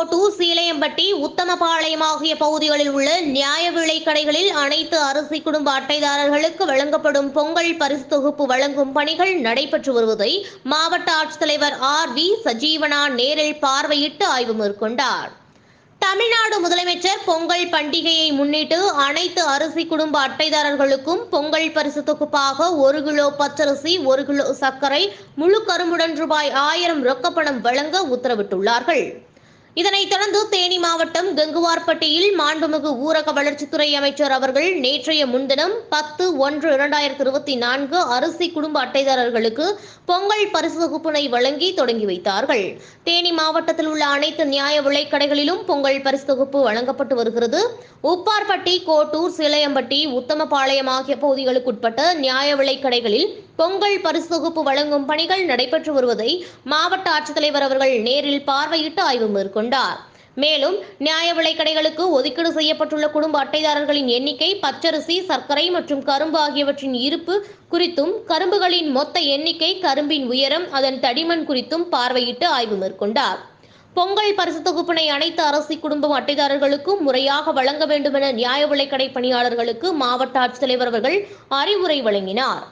உப்பார்பட்டி உத்தமபாளையம் ஆகிய பகுதிகளில் உள்ள நியாய விலைக் கடைகளில் அனைத்து அரிசி குடும்ப அட்டைதாரர்களுக்கு வழங்கப்படும் பொங்கல் பரிசு தொகுப்பு வழங்கும் பணிகள் நடைபெற்று வருவதை மாவட்ட ஆட்சித்தலைவர் ஆர் வி சஜீவனா நேரில் பார்வையிட்டு ஆய்வு மேற்கொண்டார். தமிழ்நாடு முதலமைச்சர் பொங்கல் பண்டிகையை முன்னிட்டு அனைத்து அரிசி குடும்ப அட்டைதாரர்களுக்கும் பொங்கல் பரிசு தொகுப்பாக ஒரு கிலோ பச்சரிசி ஒரு கிலோ சர்க்கரை முழு கரும்புடன் ரூபாய் ஆயிரம் ரொக்கப்பணம் வழங்க உத்தரவிட்டுள்ளார்கள். இதனைத் தொடர்ந்து தேனி மாவட்டம் கங்குவார்பட்டியில் மாண்புமிகு ஊரக வளர்ச்சித்துறை அமைச்சர் அவர்கள் நேற்றைய முன்தினம் பத்து ஒன்று இரண்டாயிரத்தி இருபத்தி நான்கு அரிசி குடும்ப அட்டைதாரர்களுக்கு பொங்கல் பரிசு தொகுப்பினை வழங்கி தொடங்கி வைத்தார்கள். தேனி மாவட்டத்தில் உள்ள அனைத்து நியாய விலைக்கடைகளிலும் பொங்கல் பரிசு தொகுப்பு வழங்கப்பட்டு வருகிறது. உப்பார்பட்டி கோட்டூர் சிலையம்பட்டி உத்தமபாளையம் ஆகிய பகுதிகளுக்குட்பட்ட நியாய விலைக்கடைகளில் பொங்கல் பரிசு தொகுப்பு வழங்கும் பணிகள் நடைபெற்று வருவதை மாவட்ட ஆட்சித்தலைவர் அவர்கள் நேரில் பார்வையிட்டு ஆய்வு மேற்கொண்டார். மேலும் நியாய விலைக்கடைகளுக்கு ஒதுக்கீடு செய்யப்பட்டுள்ள குடும்ப அட்டைதாரர்களின் எண்ணிக்கை பச்சரிசி சர்க்கரை மற்றும் கரும்பு ஆகியவற்றின் இருப்பு குறித்தும் கரும்புகளின் மொத்த எண்ணிக்கை கரும்பின் உயரம் அதன் தடிமன் குறித்தும் பார்வையிட்டு ஆய்வு மேற்கொண்டார். பொங்கல் பரிசு தொகுப்பினை அனைத்து அரசு குடும்ப அட்டைதாரர்களுக்கும் முறையாக வழங்க வேண்டும் என நியாய விலைக்கடை பணியாளர்களுக்கு மாவட்ட ஆட்சித்தலைவர் அவர்கள் அறிவுரை வழங்கினார்.